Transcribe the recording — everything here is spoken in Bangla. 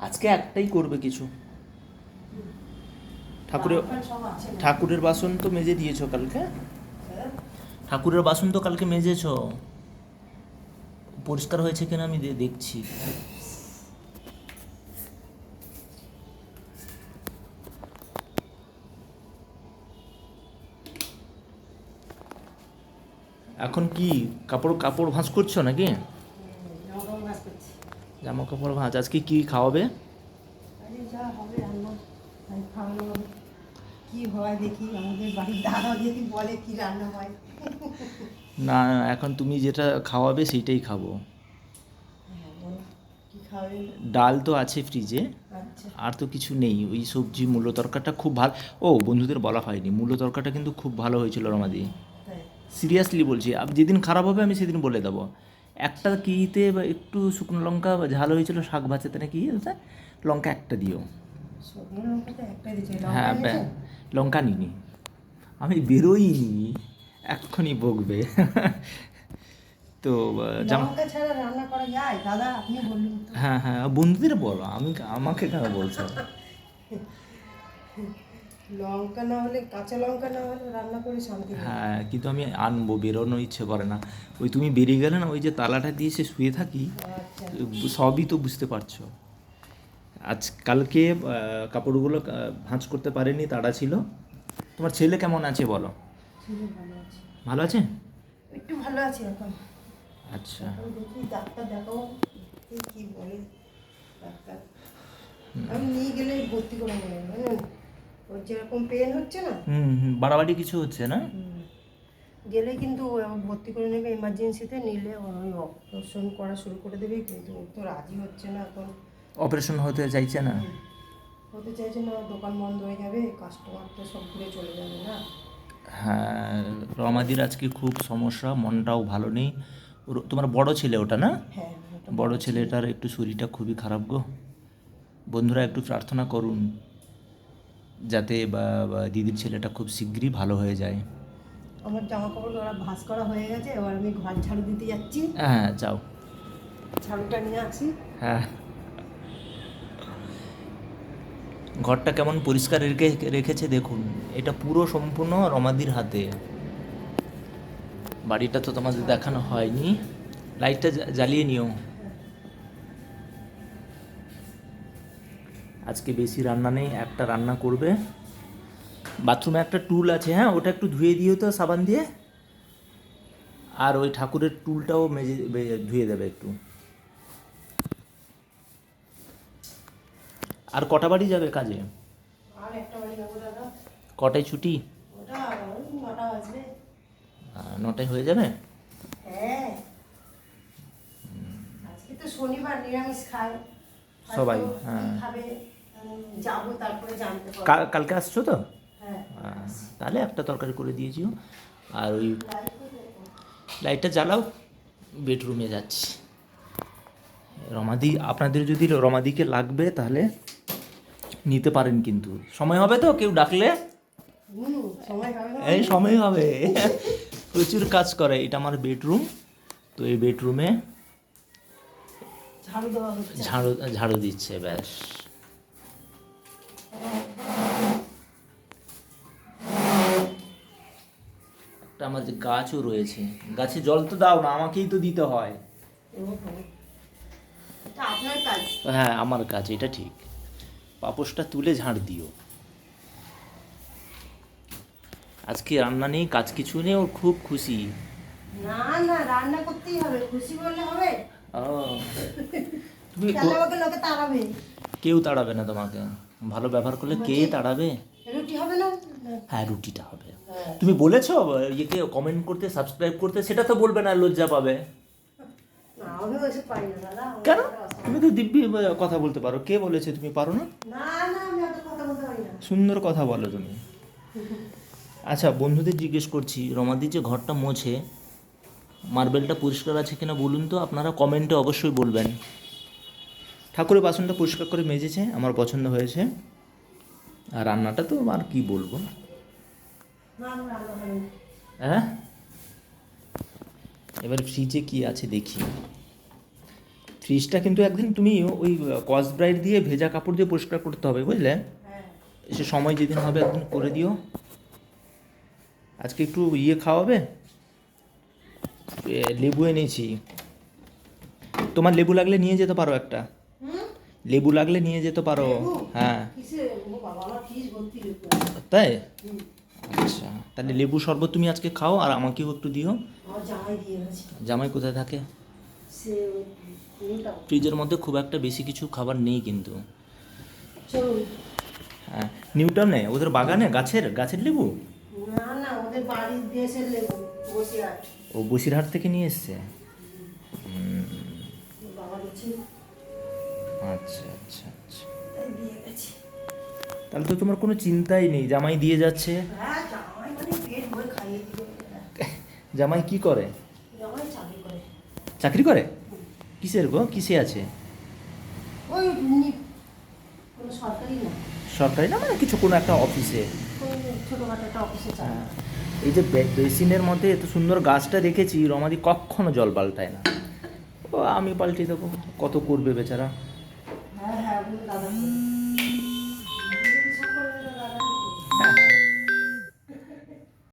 আজকে একটাই করবে কিছু ঠাকুরের। ঠাকুরের বাসন তো মেজে দিয়েছ কালকে? ঠাকুরের বাসন তো কালকে মেজেছ পরিষ্কার হয়েছে কিনা আমি দেখছি এখন কি কাপড় কাপড় ভাঁজ করছ নাকি হুম, জামা কাপড় ভাঁজ করছি। জামা কাপড় ভাঁজ। আজকে কি খাওয়াবে? না এখন তুমি যেটা খাওয়াবে সেইটাই খাব। ডাল তো আছে ফ্রিজে আচ্ছা। আর তো কিছু নেই। ওই সবজি মূলো তরকারিটা খুব ভালো ও বন্ধুদের বলা হয়নি। মূলো তরকারিটা কিন্তু খুব ভালো হয়েছিল রমাদি। সিরিয়াসলি বলছি যেদিন খারাপ হবে আমি সেদিন বলে দেবো। একটা কিতে বা একটু শুকনো লঙ্কা বা ঝাল হয়েছিল শাক ভাজাতে নাকি লঙ্কা একটা দিও। হ্যাঁ লঙ্কা নিনি আমি বেরোইনি এক্ষুনি বকবে। তো হ্যাঁ হ্যাঁ বন্ধুদের বলো আমি আমাকে কেন বলছো? লঙ্কা না হলে কাঁচা লঙ্কা না হলে রান্না করে শান্তি হ্যাঁ কিন্তু আমি আনব বেরোনো ইচ্ছে করে না। ওই তুমি বেরিয়ে গেলে না ওই যে তালাটা দিয়ে সে শুয়ে থাকি আচ্ছা। সবই তো বুঝতে পারছ। আজ কালকে কাপড়গুলো ভাঁজ করতে পারেনি তাড়া ছিল। তোমার ছেলে কেমন আছে বলো? ভালো আছে। একটু ভালো আছে এখন। আচ্ছা। দেখি ডাক্তার দেখাবো কি বলে ডাক্তার। আমি নিয়ে গেলে ভর্তি করে ওর যেরকম পেন হচ্ছে না? হুম হুম বাড়াবাড়ি কিছু হচ্ছে না? গেলে কিন্তু ভর্তি করে নেবে এমার্জেন্সিতে নিলে ওই অপারেশন করা শুরু করে দেবে কিন্তু ও তো রাজি হচ্ছে না এখন। অপারেশন হতে চাইছে না? হতে চাইছে না দোকান বন্ধ হয়ে যাবে কাস্টমার তো সব ঘুরে চলে যাবে না। হ্যাঁ রমাদির আজকে খুব সমস্যা মনটাও ভালো নেই। তোমার বড় ছেলে ওটা না? হ্যাঁ বড় ছেলেটার একটু শরীরটা খুবই খারাপ গো। বন্ধুরা একটু প্রার্থনা করুন। যাতে দিদির ছেলেটা খুব শীঘ্রই ভালো হয়ে যায়। আমার জামা কাপড় ওরা ভাঁজ করা হয়ে গেছে এবার আমি ঘর ঝাড়ু দিতে যাচ্ছি। হ্যাঁ যাও। ঝাড়ুটা নিয়ে আসি। হ্যাঁ। ঘরটা কেমন পরিষ্কার রেখে রেখেছে দেখুন এটা পুরো সম্পূর্ণ রমাদির হাতে। বাড়িটা তো তোমাদের দেখানো হয়নি। লাইটটা জ্বালিয়ে নিও। আজকে বেশি রান্না নেই একটা রান্না করবে। বাথরুমে একটা টুল আছে হ্যাঁ ওটা একটু ধুয়ে দিও তো সাবান দিয়ে। আর ওই ঠাকুরের টুলটাও মেজে ধুয়ে দেবে একটু। আর কটা বাড়ি যাবে কাজে? কটায় ছুটি? নটায় হয়ে যাবে? হ্যাঁ। সবাই, হ্যাঁ। যাব তারপরে জানতে পারব। কালকে আসছো তো? হ্যাঁ। তাহলে একটা তরকারি করে দিয়েছিও আর ওই লাইটটা জ্বালাও বেডরুমে যাচ্ছি। রমাদি আপনাদের যদি রমাদিকে লাগবে তাহলে নিতে পারেন কিন্তু। সময় হবে তো কেউ ডাকলে? এই সময় হবে। প্রচুর কাজ করে এটা আমার বেডরুম। তো এই বেডরুমে ঝাড়ু ঝাড়ু ঝাড়ু দিচ্ছে ব্যাস। আমাদের গাছও রয়েছে গাছে জল তো দাও না আমাকেই তো দিতে হয়। হ্যাঁ আমার কাজ এটা ঠিক। পাপোশটা তুলে ঝাড় দিও। আজকে রান্না নেই কাজ কিছু নেই ওর খুব খুশি। না না রান্না করতেই হবে খুশি বললে হবে? ও, তুমি লোকে তাড়াবে। কেউ তাড়াবে না তোমাকে। ভালো ব্যবহার করলে কে তাড়াবে? রুটি হবে না? হ্যাঁ রুটিটা হবে। তুমি বলেছ ইয়েকে কমেন্ট করতে সাবস্ক্রাইব করতে সেটা তো বলবে না লজ্জা পাবে। কেন? তুমি তো দিব্যি কথা বলতে পারো। কে বলেছে তুমি পারো না? পারি সুন্দর কথা বলো তুমি। আচ্ছা বন্ধুদের জিজ্ঞেস করছি রমাদি যে ঘরটা মোছে মার্বেলটা পরিষ্কার আছে কিনা বলুন তো আপনারা কমেন্টে অবশ্যই বলবেন। ঠাকুরের বাসনটা পরিষ্কার করে মেজেছে আমার পছন্দ হয়েছে। আর রান্নাটা তো আর কি বলব? হ্যাঁ? এবার ফ্রিজে কি আছে দেখি। ফ্রিজটা কিন্তু একদিন তুমি ওই কস ব্রাইট দিয়ে ভেজা কাপড় দিয়ে পরিষ্কার করতে হবে বুঝলে? হ্যাঁ। এসে সময় যেদিন হবে একদিন করে দিও। আজকে একটু ইয়ে খাওয়াবে? লেবু এনেছি। তোমার লেবু লাগলে নিয়ে যেতে পারো একটা। লেবু লাগলে নিয়ে যেতে পারো। হ্যাঁ। তাই। আচ্ছা। তাহলে লেবু শরবত তুমি আজকে খাও আর আমাকেও একটু দিও। জামাই কোথায় থাকে? ফ্রিজের মধ্যে খুব একটা বেশি কিছু খাবার নেই কিন্তু। হ্যাঁ নিউটাউন নেই ওদের বাগানে? গাছের? গাছের লেবু? ও বসিরহাট থেকে নিয়ে এসছে? আচ্ছা আচ্ছা আচ্ছা। তাহলে তো তোমার কোনো চিন্তাই নেই জামাই দিয়ে যাচ্ছে হ্যাঁ জামাই মানে পেট ভরে খাইয়ে দিল জামাই কি করে? চাকরি করে। কিসের গো? কিসে আছে? সরকারি না। মানে কিছু কোনো একটা অফিসে? হ্যাঁ। এই যে বেসিনের মধ্যে এত সুন্দর গাছটা রেখেছি রমাদি কখনো জল পাল্টায় না। ও আমি পাল্টে দেবো। কত করবে বেচারা? হ্যাঁ হ্যাঁ।